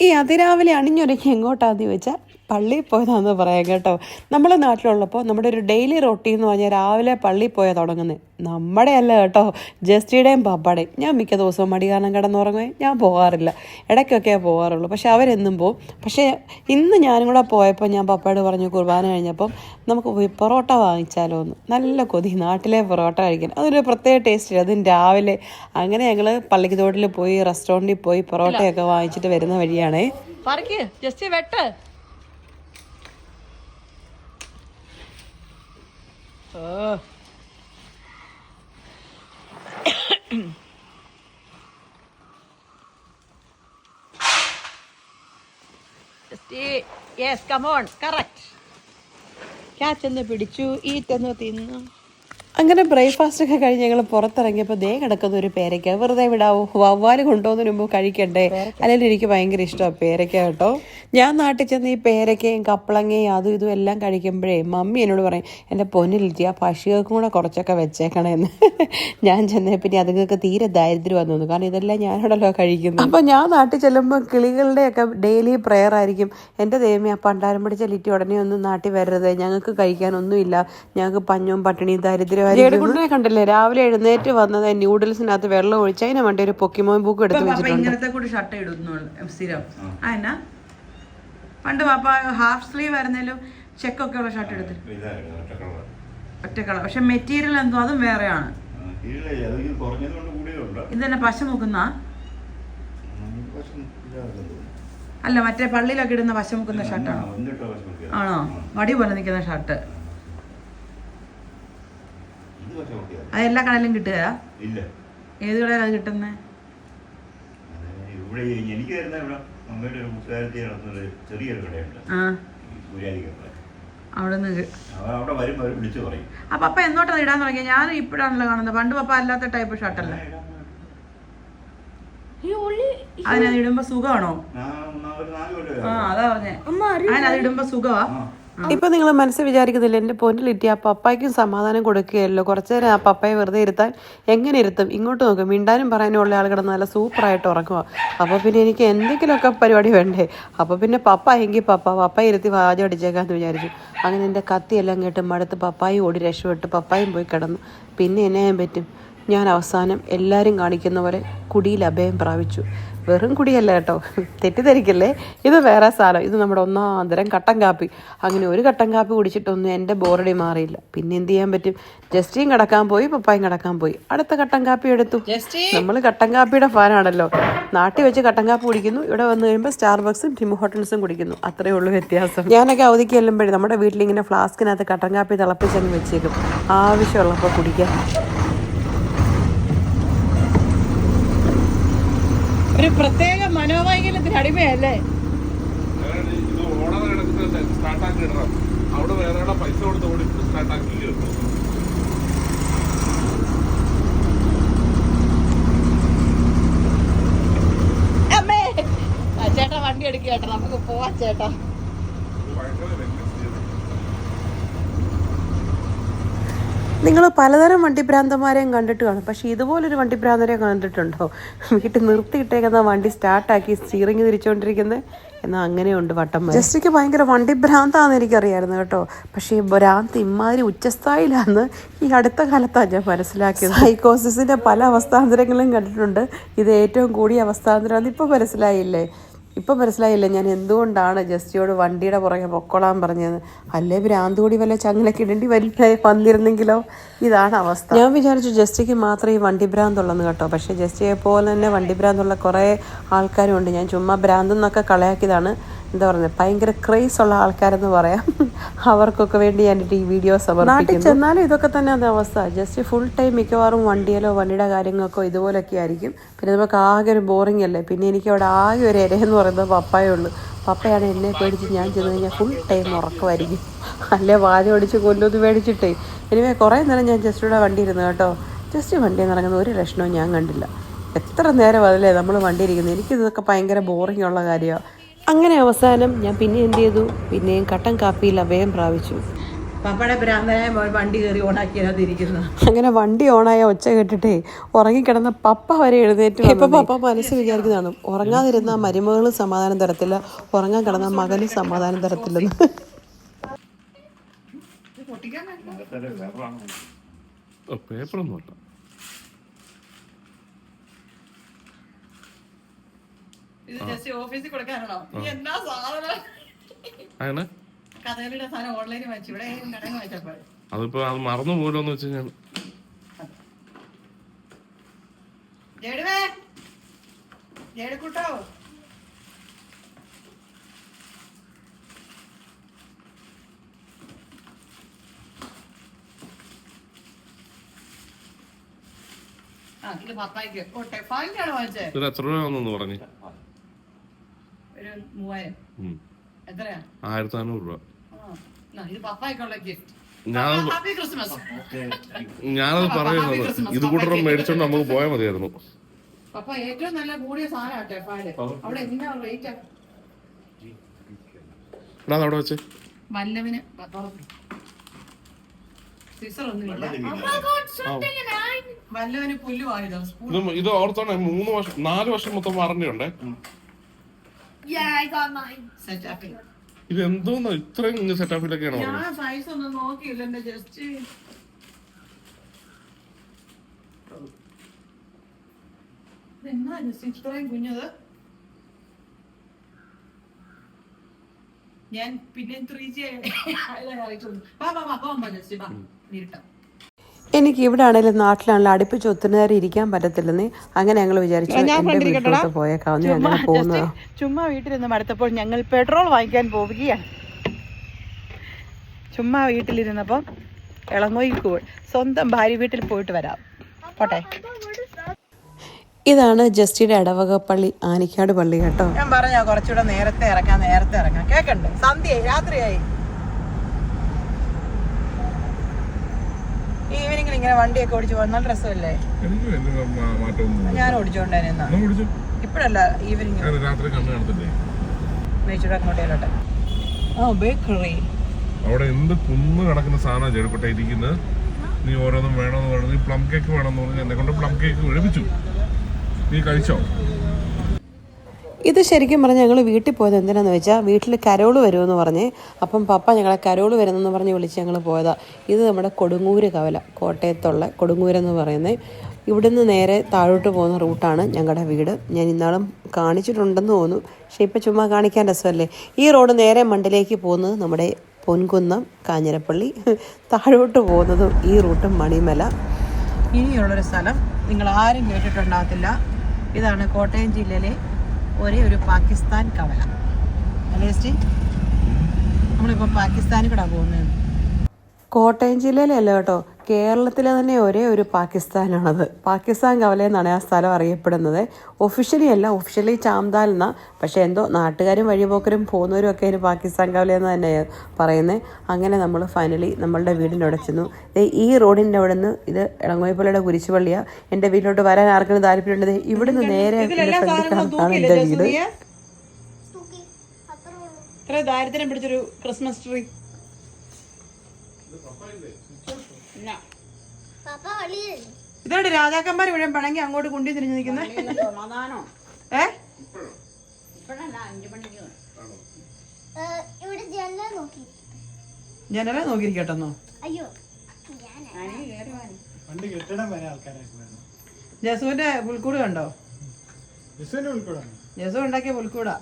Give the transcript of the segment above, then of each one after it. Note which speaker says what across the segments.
Speaker 1: ഈ അതിരാവിലെ അണിഞ്ഞൊരുക്കി എങ്ങോട്ടാന്ന് ചോദിച്ചാൽ പള്ളിയിൽ പോയതാണെന്ന് പറയാം കേട്ടോ. നമ്മൾ നാട്ടിലുള്ളപ്പോൾ നമ്മുടെ ഒരു ഡെയിലി റൊട്ടീൻ എന്ന് പറഞ്ഞാൽ രാവിലെ പള്ളിയിൽ പോയാൽ തുടങ്ങുന്നത് നമ്മുടെ അല്ല കേട്ടോ ജസ്റ്റിയുടെയും പപ്പയുടെയും ഞാൻ മിക്ക ദിവസവും മടി കാരണം കിടന്നുറങ്ങുകയും ഞാൻ പോകാറില്ല. ഇടയ്ക്കൊക്കെ പോകാറുള്ളൂ. പക്ഷെ അവരെന്നും പോവും. പക്ഷേ ഇന്ന് ഞാനും കൂടെ പോയപ്പോൾ ഞാൻ പപ്പയോട് പറഞ്ഞു കുർബാന കഴിഞ്ഞപ്പം നമുക്ക് പൊറോട്ട വാങ്ങിച്ചാലോ എന്ന്. നല്ല കൊതി. നാട്ടിലെ പൊറോട്ട കഴിക്കാൻ. അതൊരു പ്രത്യേക ടേസ്റ്റ് അതും രാവിലെ. അങ്ങനെ ഞങ്ങൾ പള്ളിക്ക് തോട്ടിൽ പോയി റെസ്റ്റോറന്റിൽ പോയി പൊറോട്ടയൊക്കെ വാങ്ങിച്ചിട്ട് വരുന്ന വഴിയാണേ.
Speaker 2: ജസ്റ്റ് വെട്ട്. യെസ് കമോൺ കറക്റ്റ്
Speaker 1: ക്യാച്ചെന്ന് പിടിച്ചു ഈറ്റെന്ന് തിന്നു. അങ്ങനെ ബ്രേക്ക്ഫാസ്റ്റ് ഒക്കെ കഴിഞ്ഞ് ഞങ്ങൾ പുറത്തിറങ്ങിയപ്പോൾ ദേ കിടക്കുന്ന ഒരു പേരയ്ക്ക വെറുതെ വിടാവോ. വവ്വാൽ കൊണ്ടുപോകുന്നതിന് മുമ്പ് കഴിക്കണ്ടേ? അല്ലെങ്കിൽ എനിക്ക് ഭയങ്കര ഇഷ്ടമാണ് പേരയ്ക്ക കേട്ടോ. ഞാൻ നാട്ടിൽ ചെന്ന് ഈ പേരയ്ക്കയും കപ്പളങ്ങയും അതും ഇതും എല്ലാം കഴിക്കുമ്പോഴേ മമ്മി എന്നോട് പറയും എന്റെ പൊന്നിലിരുത്തി ആ പശുക്കൾക്കും കൂടെ കുറച്ചൊക്കെ വെച്ചേക്കണേന്ന്. ഞാൻ ചെന്നേ പിന്നെ അതുങ്ങൾക്ക് തീരെ ദാരിദ്ര്യം വന്നു കാരണം ഇതെല്ലാം ഞാനോടല്ലോ കഴിക്കുന്നു അപ്പോൾ ഞാൻ നാട്ടിൽ ചെല്ലുമ്പോൾ കിളികളുടെയൊക്കെ ഡെയിലി പ്രെയർ ആയിരിക്കും. എന്റെ ദൈവമേ ആ പണ്ടാരം പിടിച്ച ലിറ്റി ഉടനെ ഒന്നും നാട്ടിൽ വരരുത്. ഞങ്ങൾക്ക് കഴിക്കാനൊന്നുമില്ല ഞങ്ങൾക്ക് പഞ്ഞവും പട്ടിണിയും ദാരിദ്ര്യമായിരിക്കും കണ്ടില്ലേ? രാവിലെ എഴുന്നേറ്റ് വന്നത് ന്യൂഡിൽസിനകത്ത് വെള്ളം ഒഴിച്ച് അതിന് വേണ്ടി ഒരു പൊക്കിമോൻ ബുക്ക് എടുത്ത് വെച്ചിട്ടുണ്ട്.
Speaker 2: ഇങ്ങനത്തെ കൂടി ഷർട്ട് ഇടുന്നു സ്ഥിരം. എന്നാ? പണ്ട് പാപ്പ ഹാഫ് സ്ലീവ് ആയിരുന്നേലും ചെക്കൊക്കെ ഉള്ള ഷർട്ട് എടുത്തിട്ട്
Speaker 3: ഒറ്റക്കളർ
Speaker 2: ഒറ്റ കളർ പക്ഷെ മെറ്റീരിയൽ എന്തോ അതും വേറെയാണ്.
Speaker 3: ഇതന്നെ
Speaker 2: ഇത് തന്നെ പശ മുക്കുന്ന? അല്ല മറ്റേ പള്ളിയിലൊക്കെ ഇടുന്ന പശ മുക്കുന്ന ഷർട്ടാണോ. ആണോ? വടി പോലെ നിൽക്കുന്ന ഷർട്ട്. അത് എല്ലാ കടയിലും കിട്ടുക
Speaker 3: ഇല്ല.
Speaker 2: ഏത് കടയിലാണ് അത് കിട്ടുന്നത്
Speaker 3: ഇവിടെ എനിക്ക് വരുന്ന ഇവിടെ അമ്മയുടെ ഒരു ചെറിയൊരു കടയുണ്ട്.
Speaker 2: അവിടെ നിന്ന്
Speaker 3: അവിടെ വരുമ്പോൾ വിളിച്ചു പറയും.
Speaker 2: എന്നോട്ടാണ് ഇടാൻ തുടങ്ങിയ? ഞാൻ ഇപ്പോഴാണല്ലോ കാണുന്നത്. പണ്ട് പപ്പ അല്ലാത്ത ടൈപ്പ് ഷർട്ടല്ലേ അതിനത് ഇടുമ്പോ സുഖമാണോ?
Speaker 3: ആ
Speaker 2: അതാ പറഞ്ഞേ. അതിനത് ഇടുമ്പോ സുഖമാ?
Speaker 1: ഇപ്പൊ നിങ്ങൾ മനസ്സിൽ വിചാരിക്കുന്നില്ല എന്റെ പൊന്നിൽ ഇട്ടി ആ പപ്പായ്ക്കും സമാധാനം കൊടുക്കുകയല്ലോ. കുറച്ചു നേരം ആ പപ്പായ വെറുതെ ഇരുത്താൻ എങ്ങനെ ഇരുത്തും? ഇങ്ങോട്ട് നോക്കും മിണ്ടാനും പറയാനും ഉള്ള ആൾ കിടന്ന് നല്ല സൂപ്പറായിട്ട് ഉറക്കുക അപ്പോൾ പിന്നെ എനിക്ക് എന്തെങ്കിലുമൊക്കെ പരിപാടി വേണ്ടേ? അപ്പോൾ പിന്നെ പപ്പ എങ്കിൽ പപ്പ പപ്പ ഇരുത്തി വാചം അടിച്ചേക്കാന്ന് വിചാരിച്ചു. അങ്ങനെ എന്റെ കത്തിയെല്ലാം കേട്ട് മടുത്ത് പപ്പായും ഓടി രക്ഷപ്പെട്ട് പപ്പായും പോയി കിടന്നു. പിന്നെ എന്നെ പറ്റും? ഞാൻ അവസാനം എല്ലാവരും കാണിക്കുന്ന പോലെ കുടിയിൽ അഭയം പ്രാപിച്ചു. വെറും കുടിയല്ല കേട്ടോ. തെറ്റിദ്ധരിക്കല്ലേ? ഇത് വേറെ സാധനം. ഇത് നമ്മുടെ ഒന്നാന്തരം തരം കട്ടൻ കാപ്പി. അങ്ങനെ ഒരു കട്ടൻ കാപ്പി കുടിച്ചിട്ടൊന്നും എന്റെ ബോറടി മാറിയില്ല. പിന്നെ എന്ത് ചെയ്യാൻ പറ്റും? ജസ്റ്റിയും കിടക്കാൻ പോയി പപ്പായും കിടക്കാൻ പോയി. അടുത്ത കട്ടൻ കാപ്പി എടുത്തു. നമ്മൾ കട്ടൻ കാപ്പിയുടെ ഫാനാണല്ലോ. നാട്ടിൽ വെച്ച് കട്ടൻ കാപ്പി കുടിക്കുന്നു. ഇവിടെ വന്നു കഴിയുമ്പോൾ സ്റ്റാർബക്സും ടിം ഹോട്ടൽസും കുടിക്കുന്നു. അത്രയേ ഉള്ളൂ വ്യത്യാസം. ഞാനൊക്കെ അവധിക്ക് ചെല്ലുമ്പോഴേ നമ്മുടെ വീട്ടിലിങ്ങനെ ഫ്ലാസ്കിനകത്ത് കട്ടൻ കാപ്പി തിളപ്പിച്ചങ്ങ് വെച്ചേക്കും. ആവശ്യമുള്ളപ്പോൾ കുടിക്കാൻ
Speaker 2: ഒരു പ്രത്യേക മനോവൈകല്യത്തിന് അടിമയല്ലേ?
Speaker 4: അവിടെ വേറെ പൈസ കൊടുത്ത് ഓടി സ്റ്റാർട്ടാക്കി
Speaker 2: ചേട്ടാ വണ്ടി എടുക്കുക ചേട്ടാ നമുക്ക് പോവാം ചേട്ടാ
Speaker 4: ഭയങ്കര വ്യത്യസ്തത
Speaker 1: നിങ്ങൾ പലതരം വണ്ടിഭ്രാന്തന്മാരെയും കണ്ടിട്ട് കാണും. പക്ഷേ ഇതുപോലൊരു വണ്ടിഭ്രാന്തരെ കണ്ടിട്ടുണ്ടോ? വീട്ടിൽ നിർത്തിയിട്ടേക്കുന്ന വണ്ടി സ്റ്റാർട്ടാക്കി സ്റ്റീറിങ് തിരിച്ചുകൊണ്ടിരിക്കുന്നത് എന്നാൽ അങ്ങനെയുണ്ട് വട്ടം ജസ്റ്റിക്ക് ഭയങ്കര വണ്ടിഭ്രാന്താന്ന് എനിക്കറിയായിരുന്നു കേട്ടോ. പക്ഷേ ഈ ഭ്രാന്ത് ഇമാതിരി ഉച്ചസ്ഥായിലാന്ന് ഈ അടുത്ത കാലത്താണ് ഞാൻ മനസ്സിലാക്കിയത്. സൈക്കോസിസിന്റെ പല അവസ്ഥാന്തരങ്ങളും കണ്ടിട്ടുണ്ട്. ഇത് ഏറ്റവും കൂടിയ അവസ്ഥാന്തരം ഇപ്പോൾ മനസ്സിലായില്ലേ? ഇപ്പം മനസ്സിലായില്ല ഞാൻ എന്തുകൊണ്ടാണ് ജസ്റ്റിയോട് വണ്ടിയുടെ പുറകെ പൊക്കോളാൻ പറഞ്ഞത്? അല്ലേ ഭ്രാന്തുകൂടി വല്ല ചങ്ങലൊക്കെ ഇടേണ്ടി വരില്ല വന്നിരുന്നെങ്കിലോ? ഇതാണ് അവസ്ഥ. ഞാൻ വിചാരിച്ചു ജസ്റ്റിക്ക് മാത്രമേ ഈ വണ്ടി ഭ്രാന്തുള്ളെന്ന് കേട്ടോ. പക്ഷേ ജസ്റ്റിയെ പോലെ തന്നെ വണ്ടി ഭ്രാന്തുള്ള കുറേ ആൾക്കാരും ഉണ്ട് ഞാൻ ചുമ്മാ ഭ്രാന്തെന്നൊക്കെ കളയാക്കിയതാണ്. എന്താ പറയുന്നത് ഭയങ്കര ക്രേസ് ഉള്ള ആൾക്കാരെന്ന് പറയാം. അവർക്കൊക്കെ വേണ്ടി ഞാൻ ഈ വീഡിയോ സമർപ്പിക്കുന്നു. ചെന്നാലും ഇതൊക്കെ തന്നെ അത് അവസ്ഥ? ജസ്റ്റ് ഫുൾ ടൈം മിക്കവാറും വണ്ടിയിലോ വണ്ടിയുടെ കാര്യങ്ങൾക്കോ ഇതുപോലൊക്കെ ആയിരിക്കും. പിന്നെ നമുക്ക് ആകെ ഒരു ബോറിംഗ് അല്ലേ? പിന്നെ എനിക്ക് അവിടെ ആകെ ഒരു ഇരയെന്ന് പറയുന്നത് പപ്പായേ ഉള്ളൂ. പപ്പയാണ് എന്നെ പേടിച്ച് ഞാൻ ചെന്ന് കഴിഞ്ഞാൽ ഫുൾ ടൈം ഉറക്കമായിരിക്കും. അല്ലേ? വാതി ഓടിച്ച് കൊല്ലുന്നത് പേടിച്ചിട്ടേ. എനിവേ കുറേ നേരം ഞാൻ ജസ്റ്റ് ജസ്റ്റിയുടെ വണ്ടി ഇരുന്നു കേട്ടോ. ജസ്റ്റ് വണ്ടി നിറങ്ങുന്ന ഒരു ലക്ഷണവും ഞാൻ കണ്ടില്ല. എത്ര നേരം അതല്ലേ നമ്മൾ വണ്ടി ഇരിക്കുന്നത് എനിക്കിതൊക്കെ ഭയങ്കര ബോറിംഗ് ഉള്ള കാര്യമാണ് അങ്ങനെ അവസാനം ഞാൻ പിന്നെ എന്ത് ചെയ്തു? പിന്നെയും കട്ടൻ കാപ്പിയിൽ അഭയം പ്രാപിച്ചു.
Speaker 2: പപ്പയുടെ ഭ്രാന്തനായ മോൻ വണ്ടി കയറി ഓണാക്കിയതിരിക്കുന്നത്
Speaker 1: അങ്ങനെ വണ്ടി ഓണായ ഒച്ച കേട്ടിട്ടേ ഉറങ്ങിക്കിടന്ന പപ്പ വരെ എഴുന്നേറ്റ് ഇപ്പൊ പപ്പ മനസ്സ് വിചാരിക്കുന്നതാണ് ഉറങ്ങാതിരുന്ന മരുമകളും സമാധാനം തരത്തില്ല ഉറങ്ങാൻ കിടന്ന മകനും സമാധാനം തരത്തില്ലെന്ന്.
Speaker 4: പേപ്പറൊന്നും
Speaker 2: ഇത് ജസ്റ്റ് ഓഫീസിൽ കൊടുക്കാനാണോ? നീ എന്നാ സാധനം? കഥകളിയുടെ സാധനം ഓൺലൈനിൽ വാങ്ങിച്ചു. ഇവിടെ കടയിൽ വാങ്ങിച്ചപ്പോൾ
Speaker 4: അതിപ്പോ അത് മറന്നു പോലോന്ന് വെച്ച് കഴിഞ്ഞാൽ.
Speaker 2: ജേടുവേ ജേടുക്കൂട്ടോ ആ ഇത്
Speaker 4: എത്ര രൂപയാണെന്ന് പറഞ്ഞു.
Speaker 2: ഒരു മൂവായിരം. എത്രയാ?
Speaker 4: ആയിരത്തി നാനൂറ് രൂപ
Speaker 2: ഇത് പപ്പായ്ക്കുള്ള ഗിഫ്റ്റ്
Speaker 4: ഞാൻ
Speaker 2: ഹാപ്പി ക്രിസ്മസ്.
Speaker 4: ഞാനത് പറയുന്നത് ഇത് കൂട്ടം മേടിച്ചോണ്ട് നമുക്ക് പോയാൽ മതിയായിരുന്നു.
Speaker 2: പപ്പ ഏറ്റവും നല്ല കൂടിയ സാധനമാണ് ടെഫായിൽ അവിടെ എന്നാ റേറ്റ്
Speaker 4: അവിടെ വെച്ച്.
Speaker 2: വല്ലവിന് വല്ലവന് പുല്ല് വാങ്ങിയതോ
Speaker 4: ഇത് ഓർത്തോണേ മൂന്ന് വർഷം നാല് വർഷം മൊത്തം
Speaker 2: സെറ്റ് ആക്കി
Speaker 4: ഇത് എന്തോന്ന് ഇത്രയും സെറ്റപ്പിലൊക്കെയാണ്
Speaker 2: ഞാൻ സൈസ് ഒന്നും നോക്കിയില്ല എന്റെ ജസ്റ്റ് എന്നാ ജസ്റ്റ് ഇത്രയും കുഞ്ഞത്? ഞാൻ പിന്നെ ത്രീ ജി വാ വാ വാ പോകാൻ ജസ്റ്റ് വാ. നീട്ടാം
Speaker 1: എനിക്ക് ഇവിടെ ആണെങ്കിലും നാട്ടിലാണെങ്കിലും അടുപ്പിച്ച് ഒത്തിരി നേരം ഇരിക്കാൻ പറ്റത്തില്ലെന്ന്. അങ്ങനെ ഞങ്ങൾ വിചാരിച്ചു എന്റെ വീട്ടിലോട്ട് പോയേക്കാവുന്ന അങ്ങനെ പോകുന്നതാ.
Speaker 2: ചുമ്മാ വീട്ടിലിരുന്ന് മടുത്തപ്പോൾ ഞങ്ങൾ പെട്രോൾ വാങ്ങിക്കാൻ പോവുകയാണ്. ചുമ്മാ വീട്ടിലിരുന്നപ്പം ഇളങ്ങോയി കൂൾ സ്വന്തം ഭാര്യ വീട്ടിൽ പോയിട്ട് വരാം. പോട്ടെ.
Speaker 1: ഇതാണ് ജസ്റ്റിയുടെ ഇടവക പള്ളി ആനിക്കാട് പള്ളി കേട്ടോ.
Speaker 2: ഞാൻ പറഞ്ഞ കുറച്ചുകൂടെ നേരത്തെ ഇറങ്ങാം നേരത്തെ ഇറങ്ങാം. കേക്കണ്ടേ? സന്ധ്യയായി രാത്രിയായി. ഇങ്ങനെ വണ്ടിയൊക്കെ ഓടിച്ചു പോകാൻ നല്ല രസമല്ലേ? ഞാൻ
Speaker 4: ഓടിച്ചോണ്ടായിരുന്നു
Speaker 2: ഇപ്പഴല്ല ഈവനിങ് മേച്ചൂടെ അങ്ങോട്ടേലോട്ടെ ഓ ബേക്കറി.
Speaker 4: അവിടെ എന്ത് കുന്ന് കിടക്കുന്ന സാധനം ചെറുപ്പട്ടെ ഇരിക്കുന്നത്? നീ ഓരോന്നും വേണമെന്ന് പറഞ്ഞു നീ പ്ലം കേക്ക് വേണമെന്ന് പറഞ്ഞു എന്നെ കൊണ്ട് പ്ലം കേക്ക് ഒഴിപ്പിച്ചു നീ കഴിച്ചോ?
Speaker 1: ഇത് ശരിക്കും പറഞ്ഞാൽ ഞങ്ങൾ വീട്ടിൽ പോയത് എന്തിനാന്ന് വെച്ചാൽ വീട്ടിൽ കരോൾ വരുമെന്ന് പറഞ്ഞ്. അപ്പം പപ്പ ഞങ്ങളെ കരോൾ വരുന്നെന്ന് പറഞ്ഞ് വിളിച്ച് ഞങ്ങൾ പോയതാണ് ഇത് നമ്മുടെ കൊടുങ്ങൂര് കവല കോട്ടയത്തുള്ള കൊടുങ്ങൂരെന്ന് പറയുന്നത് ഇവിടുന്ന് നേരെ താഴോട്ട് പോകുന്ന റൂട്ടാണ് ഞങ്ങളുടെ വീട്. ഞാൻ ഇന്നാളും കാണിച്ചിട്ടുണ്ടെന്ന് തോന്നുന്നു. പക്ഷേ ഇപ്പം ചുമ്മാ കാണിക്കാൻ രസമല്ലേ? ഈ റോഡ് നേരെ മണ്ടിലേക്ക് പോകുന്നത് നമ്മുടെ പൊൻകുന്നം കാഞ്ഞിരപ്പള്ളി താഴോട്ട് പോകുന്നതും ഈ റൂട്ട് മണിമല.
Speaker 2: ഇനിയുള്ളൊരു സ്ഥലം നിങ്ങൾ ആരും കേട്ടിട്ടുണ്ടാകത്തില്ല. ഇതാണ് കോട്ടയം ജില്ലയിലെ ഒരേ ഒരു പാകിസ്ഥാൻ കവല. അല്ലേ സ്റ്റീ നമ്മളിപ്പോൾ പാകിസ്ഥാനിൽ കൂടെ പോകുന്നത്.
Speaker 1: കോട്ടയം ജില്ലയിലല്ല കേട്ടോ. കേരളത്തിലെ തന്നെ ഒരേ ഒരു പാകിസ്ഥാനാണത്. പാകിസ്ഥാൻ കവല എന്നാണ് ആ സ്ഥലം അറിയപ്പെടുന്നത്. ഒഫീഷ്യലി അല്ല ഒഫീഷ്യലി ചാംദാൽ എന്ന. പക്ഷേ എന്തോ നാട്ടുകാരും വഴിപോക്കരും പോകുന്നവരും ഒക്കെ അതിന് പാകിസ്ഥാൻ കവല എന്ന് തന്നെയാണ് പറയുന്നത് അങ്ങനെ നമ്മൾ ഫൈനലി നമ്മളുടെ വീടിന്റെ അവിടെ ചെന്നു. ഈ റോഡിന്റെ അവിടെ നിന്ന് ഇത് ഇളങ്ങോയപ്പള്ളിയുടെ കുരിശുപള്ളിയാണ് എന്റെ വീട്ടിലോട്ട് വരാൻ ആർക്കും താല്പര്യമുണ്ട്? ഇവിടെ നിന്ന് നേരെ കാണുന്നതാണ് എന്റെ വീട്.
Speaker 2: ദാരിദ്ര്യം പിടിച്ചൊരു ക്രിസ്മസ് ട്രീ ഇതോടെ രാജാക്കന്മാർ മുഴുവൻ പിണങ്ങി അങ്ങോട്ട് കുണ്ടി തിരിഞ്ഞു നിൽക്കുന്നത് ഏ?
Speaker 5: ഇവിടെ ജനല നോക്കി.
Speaker 2: ജനലെ നോക്കിയിരിക്കട്ടെന്നോ? ജസുവിന്റെ പുൽക്കൂട് കണ്ടോ? ജസു ഉണ്ടാക്കിയ പുൽക്കൂടാ.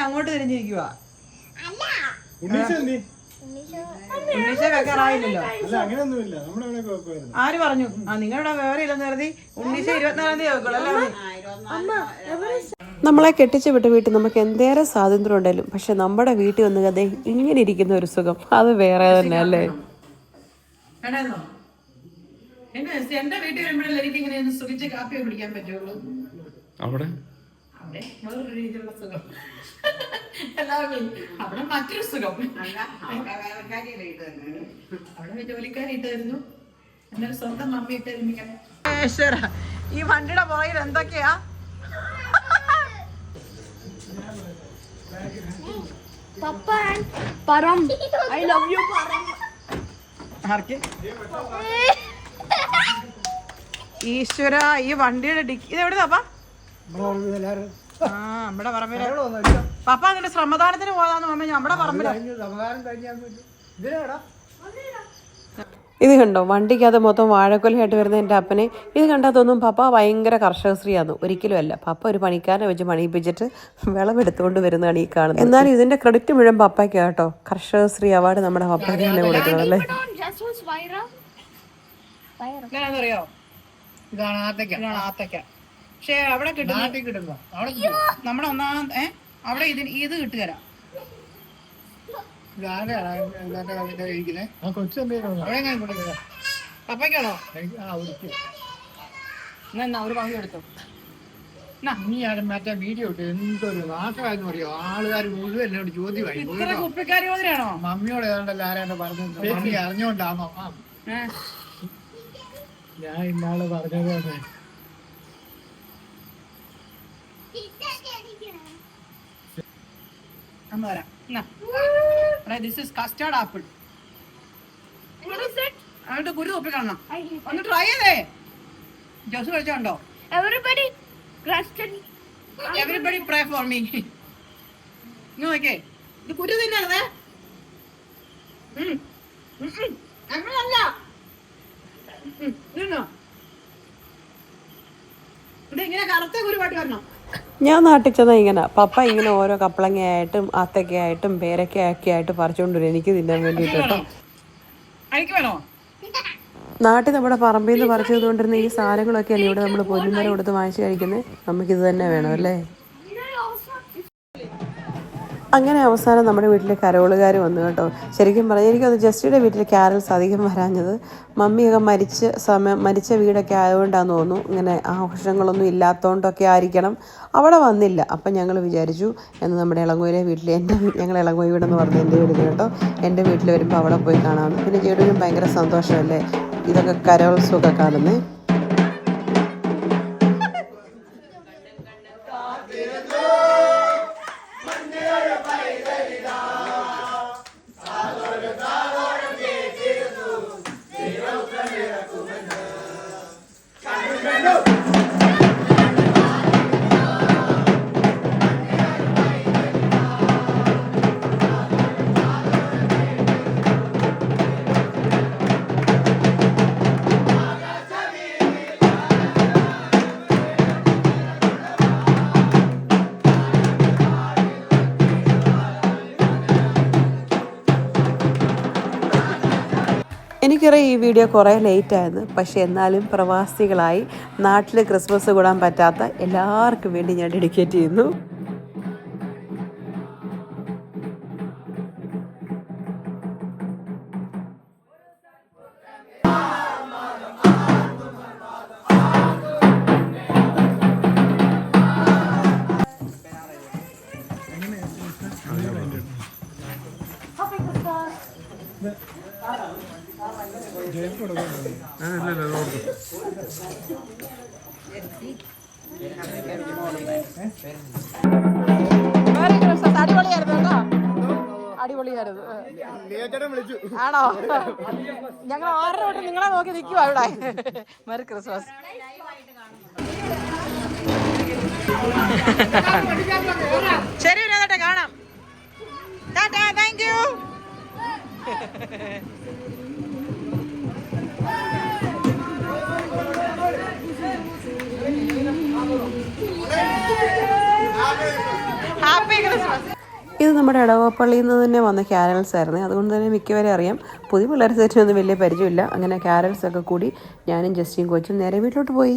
Speaker 2: അങ്ങോട്ട് തിരിഞ്ഞിരിക്കുക
Speaker 5: അല്ല
Speaker 6: ഉണ്ണീശ
Speaker 2: വെക്കാറായില്ലല്ലോ. ആര് പറഞ്ഞു? ആ നിങ്ങളുടെ വേറെ ഇല്ലെന്ന് കരുതി ഉണ്ണീശ ഇരുപത്തിനാലാം തീയതി വെക്കുള്ളൂ അല്ലേ?
Speaker 1: നമ്മളെ കെട്ടിച്ച് വിട്ട വീട്ടിൽ നമുക്ക് എന്തേറെ സ്വാതന്ത്ര്യം ഉണ്ടല്ലോ പക്ഷെ നമ്മുടെ വീട്ടിൽ വന്ന് കഥ ഇങ്ങനെ ഇരിക്കുന്ന ഒരു സുഖം. അത് വേറെ തന്നെ അല്ലേ?
Speaker 2: എന്റെ വീട്ടിൽ വരുമ്പോഴല്ലേ എനിക്ക് ഇങ്ങനെ സുഖിച്ച് കാപ്പി കുടിക്കാൻ പറ്റുള്ളൂ?
Speaker 4: അവിടെ?
Speaker 2: അവിടെ വേറൊരു രീതിയിലുള്ള സുഖം. എല്ലാവരും അവിടെ മറ്റൊരു സുഖം. അവിടെ ജോലിക്കാരിട്ടായിരുന്നു എന്നാൽ സ്വന്തം മമ്മി ഇട്ടായിരുന്നു ഇങ്ങനെ. ഈ വണ്ടിയുടെ പുറകിൽ എന്തൊക്കെയാ?
Speaker 5: പപ്പ പരം ഐ ലവ് യു പരം
Speaker 2: ആർക്ക്? ഈശ്വര ഈ വണ്ടിയുടെ ഡിക്കി ഇത് എവിടെ പാപ്പ ആ നമ്മുടെ പറമ്പിൽ. പപ്പ അതിന്റെ ശ്രമദാനത്തിന് പോകാന്ന് പറഞ്ഞു നമ്മുടെ പറമ്പിൽ.
Speaker 1: ഇത് കണ്ടോ വണ്ടിക്കകത്ത് മൊത്തം വാഴക്കൊലയായിട്ട് വരുന്ന എന്റെ അപ്പനെ. ഇത് കണ്ടാൽ തോന്നും പപ്പ ഭയങ്കര കർഷകശ്രീയാന്ന്. ഒരിക്കലും അല്ല. പപ്പ ഒരു പണിക്കാരനെ വെച്ച് പണിയിപ്പിച്ചിട്ട് വിളവെടുത്തുകൊണ്ട് വരുന്നതാണ് ഈ കാണുന്നത്. എന്നാലും ഇതിന്റെ ക്രെഡിറ്റ് മുഴുവൻ പപ്പയ്ക്ക് കേട്ടോ. കർഷകശ്രീ അവാർഡ് നമ്മുടെ പപ്പയ്ക്ക് തന്നെ കൊടുക്കുന്നത് അല്ലേ?
Speaker 7: ഇതാണ് ആത്തയ്ക്ക.
Speaker 2: ഇതാണ്. പക്ഷേ അവിടെ കിട്ടുന്ന
Speaker 7: നാട്ടിൽ കിട്ടുമ്പോ അവിടെ
Speaker 2: നമ്മുടെ ഒന്നാം ഏ? അവിടെ ഇതിന് ഇത് കിട്ടുകയില്ല
Speaker 7: ഇതാരാണ് ഇന്നത്തെ കവിത കഴിക്കുന്നത്
Speaker 6: ആ കൊച്ചെന്തേലും
Speaker 7: അവിടെ ഞാൻ കൊടുക്കുക
Speaker 2: പപ്പയ്ക്കാണോ?
Speaker 7: ആ ഒരിക്കൽ.
Speaker 2: എന്നാ എന്നാ ഒരു പങ്ക് എടുത്തു.
Speaker 7: ഇനിയാണ് മറ്റേ വീഡിയോ ഇട്ട് എന്തൊരു പറയോ ആളുകാർ മുഴുവൻ എന്നോട് ചോദ്യമായി.
Speaker 2: ഇത്ര കുപ്പിക്കാരി
Speaker 7: മമ്മിയോട് ഏതാണ്ടല്ല ആരാണ്ട് പറഞ്ഞത്. മമ്മി അറിഞ്ഞോണ്ടാണോ ആ.
Speaker 2: ഏ?
Speaker 6: ഞാൻ ഇന്നാൾ പറഞ്ഞത് തന്നെ
Speaker 2: അമ്മ വരാം. ദിസ് ഇസ് കസ്റ്റാർഡ് ആപ്പിൾ എന്നിട്ട് കുരു തൊപ്പി കാണണം. ഒന്ന് ട്രൈ ചെയ്തേ. ജോസ് കഴിച്ചോണ്ടോ
Speaker 5: എവറിബഡി
Speaker 2: പ്രേ ഫോർ മീ നോക്കേ ഇത് കുരു തിന്നണത് അങ്ങനല്ല ഉം, തിന്നോ. ഇത് ഇങ്ങനെ കറുത്ത കുരുവായിട്ട് വരണം?
Speaker 1: ഞാൻ നാട്ടിൽ ചെന്നാൽ ഇങ്ങനെ. പപ്പ ഇങ്ങനെ ഓരോ കപ്പളങ്ങയായിട്ടും അത്തക്കയായിട്ടും പേരക്കയൊക്കെ ആയിട്ട് പറിച്ചുകൊണ്ട് വരും. എനിക്ക് തിന്നാൻ വേണ്ടിയിട്ട് കേട്ടോ നാട്ടിൽ നമ്മുടെ പറമ്പിൽ നിന്ന് പറിച്ചു തന്നുകൊണ്ടിരുന്ന ഈ സാധനങ്ങളൊക്കെയല്ലേ ഇവിടെ നമ്മൾ പൊന്നുമരം കൊടുത്ത് വാങ്ങിച്ച് കഴിക്കുന്നത് നമുക്കിത് തന്നെ വേണം അല്ലേ? അങ്ങനെ അവസാനം നമ്മുടെ വീട്ടിലെ കരോളുകാർ വന്നു കേട്ടോ. ശരിക്കും പറഞ്ഞാൽ എനിക്കത് ജസ്റ്റിയുടെ വീട്ടിൽ കാരൽസ് അധികം വരാഞ്ഞത്. മമ്മിയൊക്കെ മരിച്ച സമയം മരിച്ച വീടൊക്കെ ആയതുകൊണ്ടാന്ന് തോന്നുന്നു. ഇങ്ങനെ ആഘോഷങ്ങളൊന്നും ഇല്ലാത്തതുകൊണ്ടൊക്കെ ആയിരിക്കണം. അവിടെ വന്നില്ല. അപ്പം ഞങ്ങൾ വിചാരിച്ചു എന്ന് നമ്മുടെ ഇളങ്കോയിലെ വീട്ടിൽ എന്റെ ഞങ്ങൾ ഇളങ്കോയി വീടെന്ന് പറഞ്ഞു എന്റെ വീട്ടിൽ കേട്ടോ. എന്റെ വീട്ടിൽ വരുമ്പോൾ അവിടെ പോയി കാണാമെന്ന് പിന്നെ ചേട്ടനും ഭയങ്കര സന്തോഷമല്ലേ? ഇതൊക്കെ Hey, no. എനിക്കറിയാം ഈ വീഡിയോ കുറേ ലേറ്റായിരുന്നു പക്ഷേ എന്നാലും പ്രവാസികളായി നാട്ടിൽ ക്രിസ്മസ് കൂടാൻ പറ്റാത്ത എല്ലാവർക്കും വേണ്ടി ഞാൻ ഡെഡിക്കേറ്റ് ചെയ്യുന്നു
Speaker 4: Happy കൊടുത്തു.
Speaker 2: അടിപൊളിയായിരുന്നു അടിപൊളിയായിരുന്നു ആണോ ഞങ്ങൾ ആറര തൊട്ട് നിങ്ങളെ നോക്കി നിൽക്കുവാ ഇവിടെ മെറി ക്രിസ്മസ് ശരി വിനോദട്ടെ കാണാം ടാറ്റാ താങ്ക് യു
Speaker 1: ഇത് നമ്മുടെ ഇടവപ്പള്ളിയിൽ നിന്ന് തന്നെ വന്ന ക്യാരൽസ് ആയിരുന്നു. അതുകൊണ്ട് തന്നെ മിക്കവരെ അറിയാം. പുതിയ പിള്ളേർ സെറ്റിനൊന്നും വലിയ പരിചയമില്ല. അങ്ങനെ ക്യാരൽസ് ഒക്കെ കൂടി ഞാനും ജസ്റ്റിയും കൊച്ചും നേരെ വീട്ടിലോട്ട് പോയി.